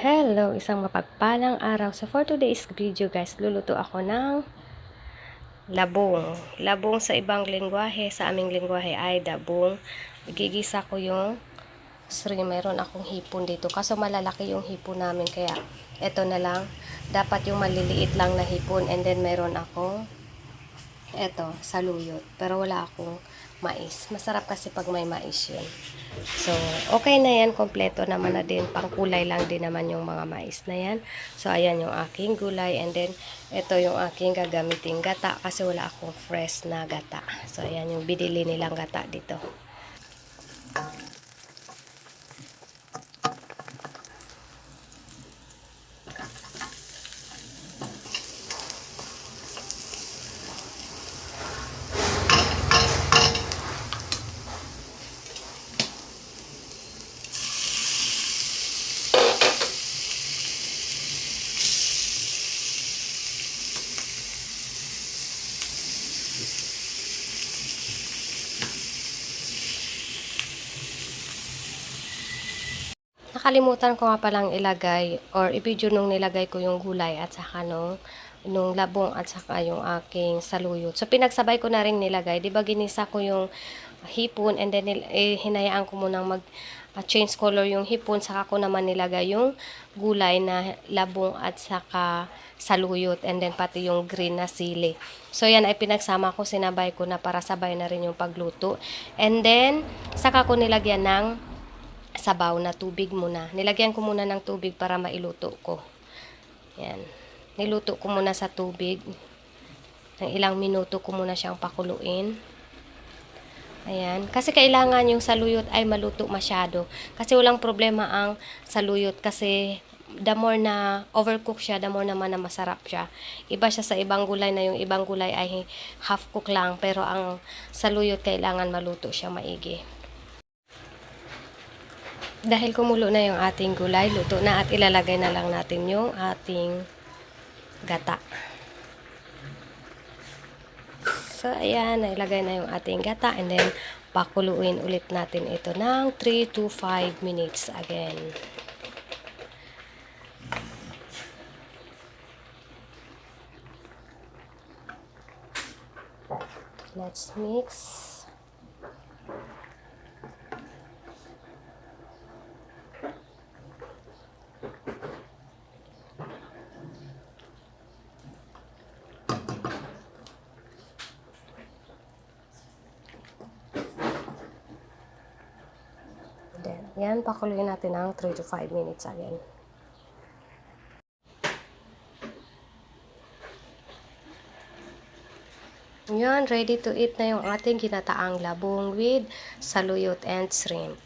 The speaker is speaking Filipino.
Hello, isang mapagpalang araw. So for today's video guys, luluto ako ng labong. Labong sa ibang lingwahe, sa aming lingwahe ay dabong. Gigisa ko yung shrimp. Meron akong hipon dito. Kaso malalaki yung hipon namin kaya eto na lang. Dapat yung maliliit lang na hipon and then meron akong eto, saluyot. Pero wala akong mais. Masarap kasi pag may mais yun. So, okay na yan. Kompleto naman na din. Pangkulay lang din naman yung mga mais na yan. So, ayan yung aking gulay. And then, ito yung aking gagamitin gata kasi wala akong fresh na gata. So, ayan yung binili nilang gata dito. Nakalimutan ko nga palang ilagay or i-video nung nilagay ko yung gulay at saka nung, nung labong at saka yung aking saluyot. So, pinagsabay ko na rin nilagay. Di ba ginisa ko yung hipon and then eh, hinayaan ko munang mag uh, change color yung hipon saka ko naman nilagay yung gulay na labong at saka saluyot and then pati yung green na sili. So yan ay pinagsama ko, sinabay ko na para sabay na rin yung pagluto. And then saka ko nilagyan ng sabaw na tubig muna. Nilagyan ko muna ng tubig para mailuto ko. Yan. Niluto ko muna sa tubig. Ng ilang minuto ko muna siyang pakuluin. Ayan. Kasi kailangan yung saluyot ay maluto masyado. Kasi walang problema ang saluyot kasi the more na overcook siya, the more naman na masarap siya. Iba siya sa ibang gulay na yung ibang gulay ay half cook lang. Pero ang saluyot kailangan maluto siya maigi. Dahil kumulo na yung ating gulay, luto na at ilalagay na lang natin yung ating gata. So, ayan, nailagay na yung ating gata and then pakuluin ulit natin ito ng 3 to 5 minutes again. Let's mix. Then, yan, pakuluin natin ng 3 to 5 minutes again. Yan, ready to eat na yung ating ginataang labong with saluyot and shrimp.